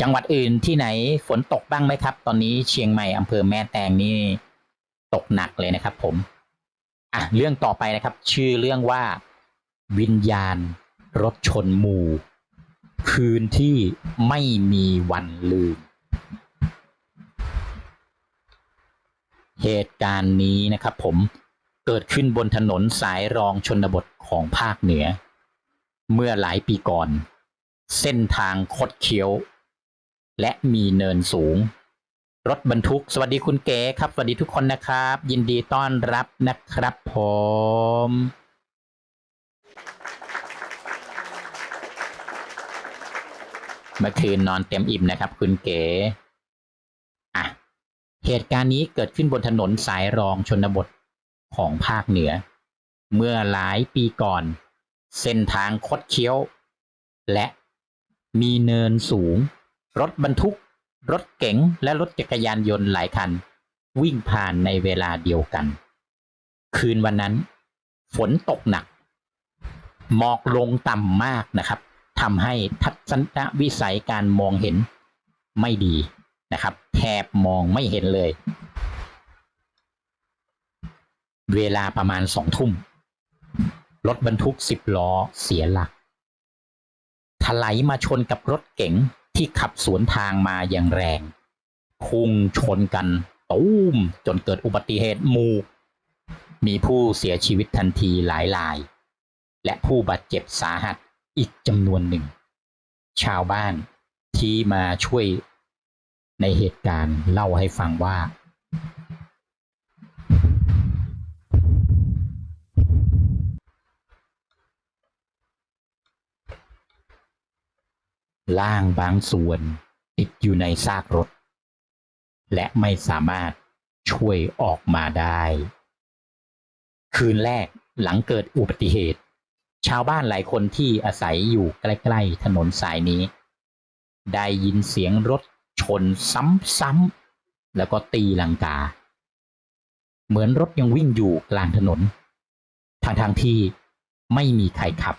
จังหวัดอื่นที่ไหนฝนตกบ้างไหมครับ ตอนนี้เชียงใหม่อำเภอแม่แตงนี่ตกหนักเลยนะครับ ผมอะเรื่องต่อไปนะครับ ชื่อเรื่องว่า วิญญาณรถชนหมู่ คืนที่ไม่มีวันลืม เหตุการณ์นี้นะครับ ผมเกิดขึ้นบนถนนสายรองชนบทของภาคเหนือ เมื่อหลายปีก่อน เส้นทางคดเคี้ยว และมีเนินสูง รถบรรทุก สวัสดีคุณเก๋ครับ สวัสดีทุกคนนะครับ ยินดีต้อนรับนะครับผมเมื่อคืนนอนเต็มอิ่มนะครับ คุณเก๋อะเหตุการณ์นี้เกิดขึ้นบนถนนสายรองชนบทของภาคเหนือ เมื่อหลายปีก่อน เส้นทางคดเคี้ยว และมีเนินสูง รถบรรทุก รถเก๋ง และรถจักรยานยนต์หลายคัน วิ่งผ่านในเวลาเดียวกัน คืนวันนั้น ฝนตกหนัก หมอกลงต่ำมากนะครับทำให้ทัศนวิสัยการมองเห็นไม่ดีนะครับแทบมองไม่เห็นเลย เวลาประมาณสองทุ่ม รถบรรทุกสิบล้อเสียหลักถลายมาชนกับรถเก๋ง ที่ขับสวนทางมาอย่างแรง พุ่งชนกันตูมจนเกิดอุบัติเหตุหมู่มีผู้เสียชีวิตทันทีหลายราย และผู้บาดเจ็บสาหัสอีกจำนวนหนึ่ง ชาวบ้านที่มาช่วยในเหตุการณ์เล่าให้ฟังว่า ล่างบางส่วนติดอยู่ในซากรถ และไม่สามารถช่วยออกมาได้ คืนแรกหลังเกิดอุบัติเหตุ ชาวบ้านหลายคนที่อาศัยอยู่ใกล้ๆถนนสายนี้ ได้ยินเสียงรถชนซ้ำๆแล้วก็ตีลังกา เหมือนรถยังวิ่งอยู่กลางถนนทางทางที่ไม่มีใครขับ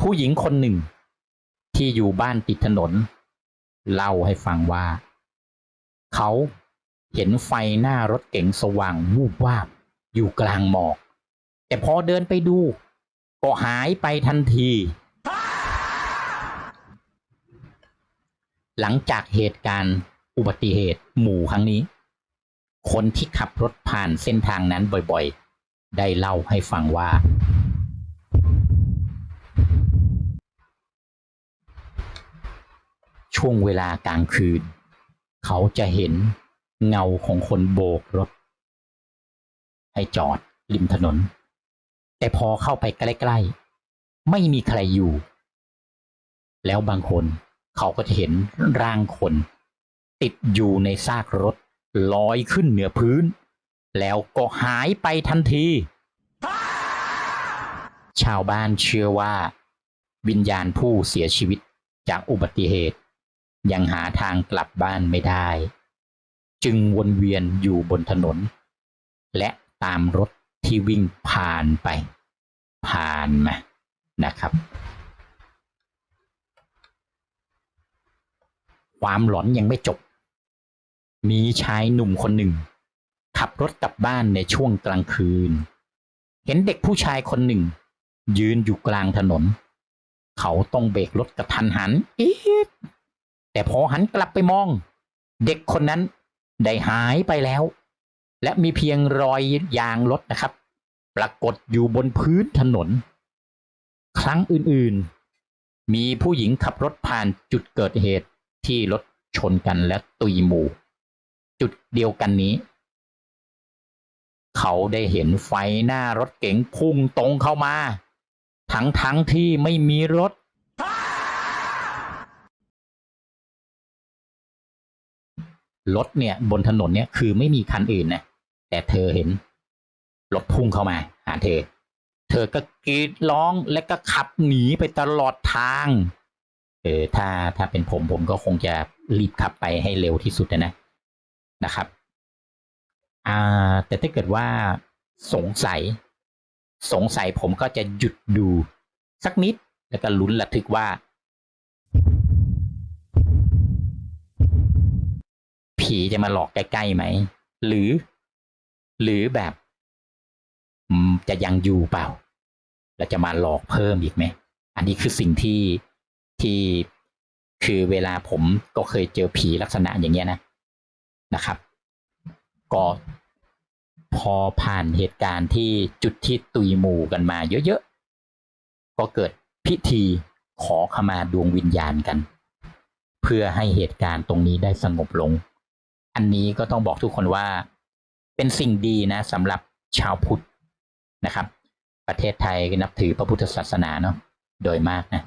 ผู้หญิงคนหนึ่ง ที่อยู่บ้านติดถนน เล่าให้ฟังว่า เขาเห็นไฟหน้ารถเก๋งสว่างวูบวาบอยู่กลางหมอก แต่พอเดินไปดู ก็หายไปทันที หลังจากเหตุการณ์อุบัติเหตุหมู่ครั้งนี้ คนที่ขับรถผ่านเส้นทางนั้นบ่อยๆ ได้เล่าให้ฟังว่า ช่วงเวลากลางคืน เขาจะเห็นเงาของคนโบกรถ ให้จอดริมถนน แต่พอเข้าไปใกล้ๆ ไม่มีใครอยู่ แล้วบางคนเขาก็จะเห็นร่างคน ติดอยู่ในซากรถลอยขึ้นเหนือพื้น แล้วก็หายไปทันที ชาวบ้านเชื่อว่า วิญญาณผู้เสียชีวิตจากอุบัติเหตุ ยังหาทางกลับบ้านไม่ได้ จึงวนเวียนอยู่บนถนน และตามรถที่วิ่งผ่านไป ผ่านมานะครับ ความหลอนยังไม่จบ มีชายหนุ่มคนหนึ่ง ขับรถกลับบ้านในช่วงกลางคืน เห็นเด็กผู้ชายคนหนึ่ง ยืนอยู่กลางถนน เขาต้องเบรกรถกระทันหันอีด แต่พอหันกลับไปมอง เด็กคนนั้นได้หายไปแล้ว และมีเพียงรอยยางรถนะครับ ปรากฏอยู่บนพื้นถนน ครั้งอื่นๆ มีผู้หญิงขับรถผ่านจุดเกิดเหตุที่รถชนกันและตุยหมู่ จุดเดียวกันนี้ เขาได้เห็นไฟหน้ารถเก๋งพุ่งตรงเข้ามา ทั้งทั้งที่ไม่มีรถ รถเนี่ยบนถนนเนี่ยคือไม่มีคันอื่นนะแต่เธอเห็นรถพุ่งเข้ามา หาเธอ เธอก็กรีดร้องและก็ขับหนีไปตลอดทาง เออถ้าถ้าเป็นผมผมก็คงจะรีบขับไปให้เร็วที่สุดนะนะนะครับ อ่า แต่ถ้าเกิดว่าสงสัย สงสัยผมก็จะหยุดดูสักนิดแล้วก็ลุ้นระทึกว่า ผีจะมาหลอกใกล้ๆไหม หรือ หรือแบบจะยังอยู่เปล่าแล้วจะมาหลอกเพิ่มอีกไหม อันนี้คือสิ่งที่ที่คือเวลาผมก็เคยเจอผีลักษณะอย่างเงี้ยนะนะครับ ก็พอผ่านเหตุการณ์ที่จุดที่ตุยหมู่กันมาเยอะๆ ก็เกิดพิธีขอขมาดวงวิญญาณกัน เพื่อให้เหตุการณ์ตรงนี้ได้สงบลง อันนี้ก็ต้องบอกทุกคนว่า เป็นสิ่งดีนะสำหรับชาวพุทธนะครับ ประเทศไทยนับถือพระพุทธศาสนาเนาะโดยมากนะ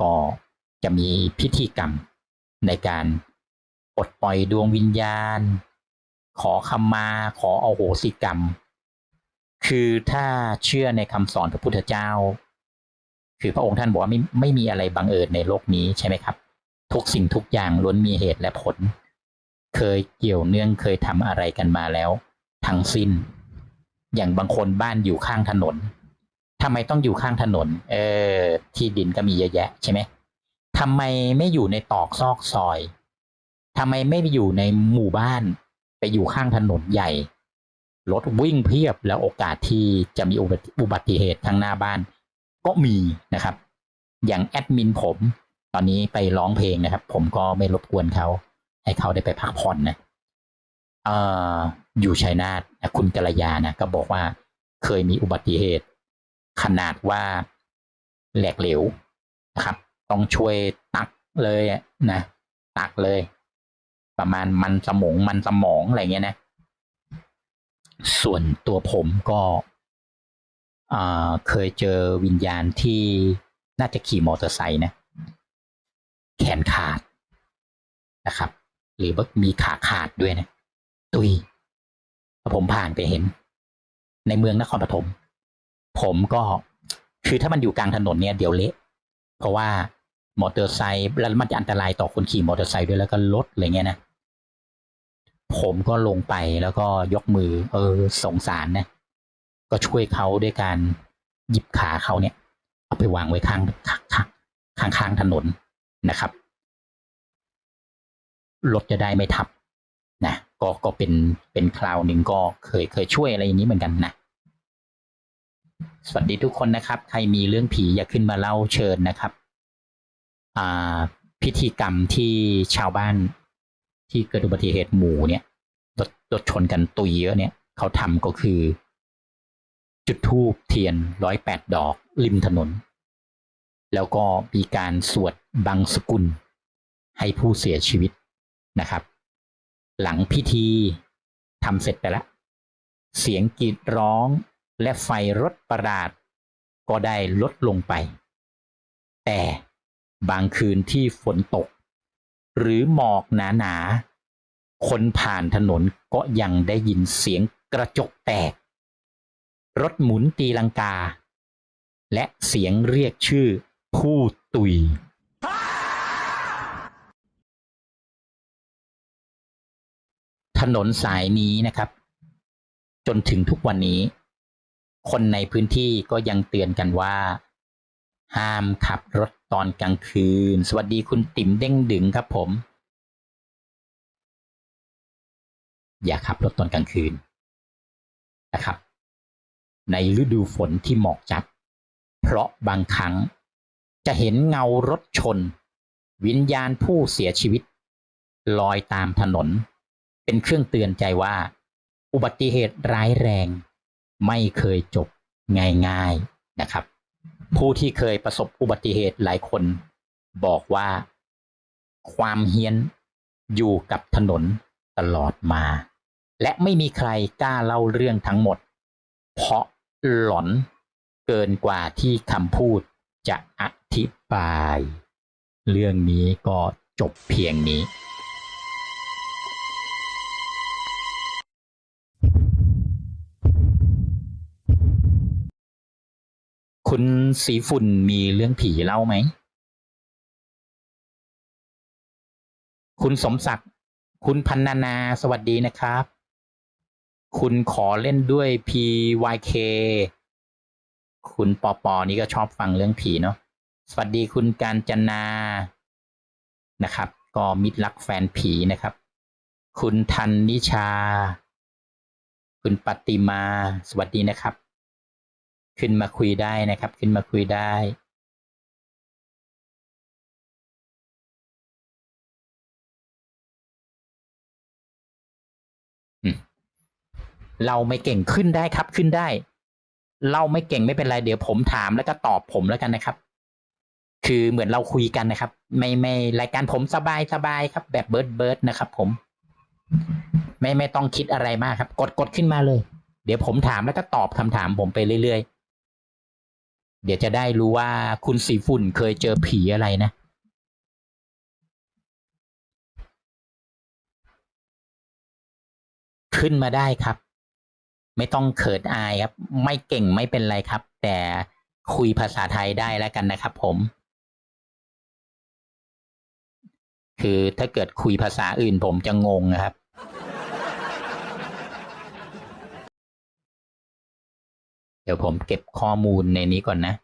ก็จะมีพิธีกรรมในการปลดปล่อยดวงวิญญาณ ขอขมาขอเอาโหสิกรรม คือถ้าเชื่อในคำสอนพระพุทธเจ้า คือพระองค์ท่านบอกว่าไม่ไม่มีอะไรบังเอิญในโลกนี้ใช่ไหมครับ ทุกสิ่งทุกอย่างล้วนมีเหตุและผล เคยเกี่ยวเนื่องเคยทำอะไรกันมาแล้ว ทั้งสิ้น อย่างบางคนบ้านอยู่ข้างถนนทำไมต้องอยู่ข้างถนน เออ ที่ดินก็มีเยอะแยะใช่ไหมทำไมไม่อยู่ในตอกซอกซอยทำไมไม่ไปอยู่ในหมู่บ้าน ไปอยู่ข้างถนนใหญ่รถวิ่งเพียบแล้วโอกาสที่จะมีอุบัติอุบัติเหตุทางหน้าบ้าน ก็มีนะครับ อย่างแอดมินผม ตอนนี้ไปร้องเพลงนะครับ ผมก็ไม่รบกวนเขา ให้เขาได้ไปพักผ่อนนะอ่ออยู่ชัยนาทคุณกัลยานะก็บอกว่าเคยมีอุบัติเหตุ ขนาดว่าแหลกเหลวนะครับ ต้องช่วยตักเลยนะตักเลย ประมาณมันสมองมันสมองอะไรเงี้ยนะ ส่วนตัวผมก็เคยเจอวิญญาณที่น่าจะขี่มอเตอร์ไซค์นะ แขนขาดนะครับ หรือว่ามีขาขาดด้วยนะ ตุยผมผ่านไปเห็น ในเมืองนครปฐมผมก็คือถ้ามันอยู่กลางถนนเนี่ยเดี๋ยวเละ เพราะว่ามอเตอร์ไซค์แล้วมันจะอันตรายต่อคนขี่มอเตอร์ไซค์ด้วยแล้วก็รถอะไรเงี้ยนะผมก็ลงไปแล้วก็ยกมือ เออสงสารนะ ก็ช่วยเขาด้วยการหยิบขาเขาเนี่ย เอาไปวางไว้ข้างข้างข้างข้างถนนนะครับ รถจะได้ไม่ทับนะก็ก็เป็นเป็นคราวหนึ่งก็เคยเคยช่วยอะไรอย่างนี้เหมือนกันนะสวัสดีทุกคนนะครับ ใครมีเรื่องผีอยากขึ้นมาเล่าเชิญนะครับอ่าพิธีกรรมที่ชาวบ้านที่เกิดอุบัติเหตุหมู่เนี่ยรถรถชนกันตุยเยอะเนี่ยเขาทำก็คือ จุดธูปเทียนร้อยแปดดอกริมถนน แล้วก็มีการสวดบังสกุลให้ผู้เสียชีวิต นะครับ หลังพิธีทำเสร็จไปแล้ว เสียงกรีดร้องและไฟรถประหลาด ก็ได้ลดลงไป แต่บางคืนที่ฝนตก หรือหมอกหนาๆ คนผ่านถนนก็ยังได้ยินเสียงกระจกแตก รถหมุนตีลังกา และเสียงเรียกชื่อผู้ตุย ถนนสายนี้นะครับ จนถึงทุกวันนี้ คนในพื้นที่ก็ยังเตือนกันว่า ห้ามขับรถตอนกลางคืน สวัสดีคุณติ๋มเด้งดึงครับผม อย่าขับรถตอนกลางคืนนะครับ ในฤดูฝนที่หมอกจัด เพราะบางครั้งจะเห็นเงารถชน วิญญาณผู้เสียชีวิต ลอยตามถนน เป็นเครื่องเตือนใจว่า อุบัติเหตุร้ายแรง ไม่เคยจบง่ายๆนะครับ ผู้ที่เคยประสบอุบัติเหตุหลายคน บอกว่า ความเฮี้ยนอยู่กับถนนตลอดมา และไม่มีใครกล้าเล่าเรื่องทั้งหมด เพราะหลอนเกินกว่าที่คำพูดจะอธิบาย เรื่องนี้ก็จบเพียงนี้ คุณสีฝุ่นมีเรื่องผีเล่าไหม คุณสมศักดิ์ คุณพันนานา สวัสดีนะครับ คุณขอเล่นด้วย PYK คุณปอปอนี่ก็ชอบฟังเรื่องผีเนาะ สวัสดีคุณการจนา นะครับ ก็มิตรรักแฟนผีนะครับ คุณทันนิชา คุณปฏิมา สวัสดีนะครับ ขึ้นมาคุยได้นะครับ ขึ้นมาคุยได้เราไม่เก่งขึ้นได้ครับขึ้นได้ เราไม่เก่งไม่เป็นไรเดี๋ยวผมถามแล้วก็ตอบผมแล้วกันนะครับ คือเหมือนเราคุยกันนะครับ ไม่ไม่รายการผมสบายสบายครับ แบบเบิร์ดเบิร์ดนะครับ ผม ไม่ไม่ต้องคิดอะไรมากครับ กดกดขึ้นมาเลย เดี๋ยวผมถามแล้วก็ตอบคำถามผมไปเรื่อยๆ เดี๋ยวจะได้รู้ว่าคุณสีฝุ่นเคยเจอผีอะไรนะ ขึ้นมาได้ครับ ไม่ต้องเขินอายครับ ไม่เก่งไม่เป็นไรครับ แต่คุยภาษาไทยได้แล้วกันนะครับผม คือถ้าเกิดคุยภาษาอื่นผมจะงงนะครับ เดี๋ยวผมเก็บข้อมูลในนี้ก่อนนะ